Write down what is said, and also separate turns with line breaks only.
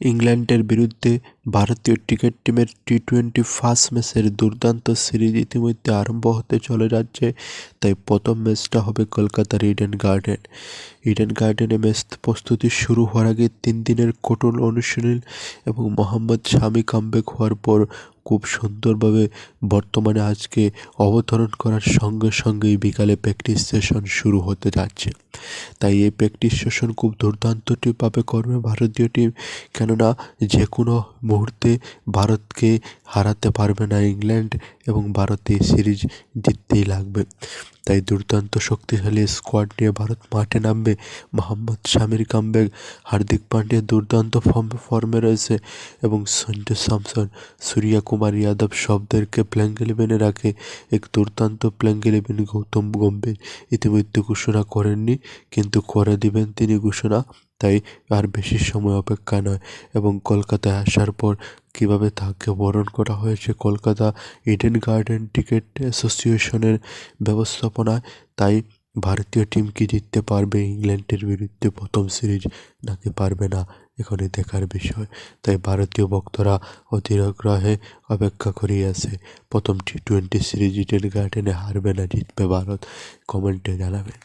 ইংল্যান্ডের বিরুদ্ধে ভারতীয় ক্রিকেট টিমের টি টোয়েন্টি ফার্স্ট ম্যাচের দুর্দান্ত সিরিজ ইতিমধ্যে আরম্ভ হতে চলে যাচ্ছে, তাই প্রথম ম্যাচটা হবে কলকাতার ইডেন গার্ডেন। ইডেন গার্ডেনে ম্যাচ প্রস্তুতি শুরু হওয়ার আগে তিন দিনের কঠোর অনুশীলন এবং মোহাম্মদ শামি কামব্যাক হওয়ার পর খুব সুন্দরভাবে বর্তমানে আজকে অবতরণ করার সঙ্গে সঙ্গেই বিকালে প্র্যাকটিস সেশন শুরু হতে যাচ্ছে। তাই এই প্র্যাকটিস সেশন খুব দুর্দান্তভাবে করবে ভারতীয় টিম কেননা যে কোনো মুহূর্তে ভারতকে হারাতে পারবে না ইংল্যান্ড এবং ভারতে সিরিজ জিততেই লাগবে। তাই দুর্দান্ত শক্তিশালী স্কোয়াড নিয়ে ভারত মাঠে নামবে মোহাম্মদ শামির কামব্যাক হার্দিক পান্ডিয়া দুর্দান্ত ফর্ম ফর্মে রয়েছে এবং সঞ্জু স্যামসন, সূর্যা কুমার যাদব সবদেরকে প্ল্যাঙ্ক ইলেভেনে রাখে। এক দুর্দান্ত প্ল্যাঙ্ক ইলেভেন গৌতম গম্ভীর। ইতিমধ্যে ঘোষণা করেননি, কিন্তু করে দিবেন তিনি ঘোষণা। তাই আর বেশি সময় অপেক্ষা নয় এবং কলকাতায় আসার পর কীভাবে তাকে বরণ করা হয়েছে কলকাতা ইডেন গার্ডেন টিকিট অ্যাসোসিয়েশনের ব্যবস্থাপনায়, তাই ভারতীয় টিম কি জিততে পারবে ইংল্যান্ডের বিরুদ্ধে প্রথম সিরিজ নাকি পারবে না, এখানে দেখার বিষয়। তাই ভারতীয় ভক্তরা অধীর আগ্রহে অপেক্ষা করেই আছে, প্রথম টি টোয়েন্টি সিরিজ ইডেন গার্ডেনে হারবে না, জিতবে ভারত। কমেন্টে জানাবেন।